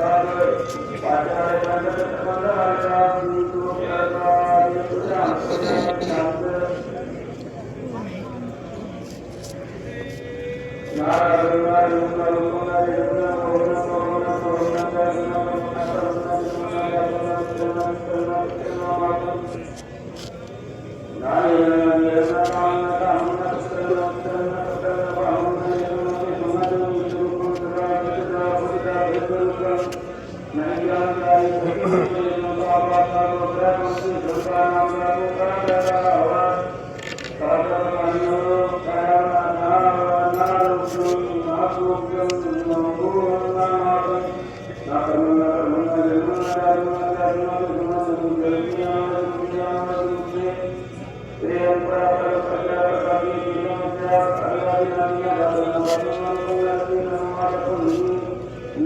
Amen.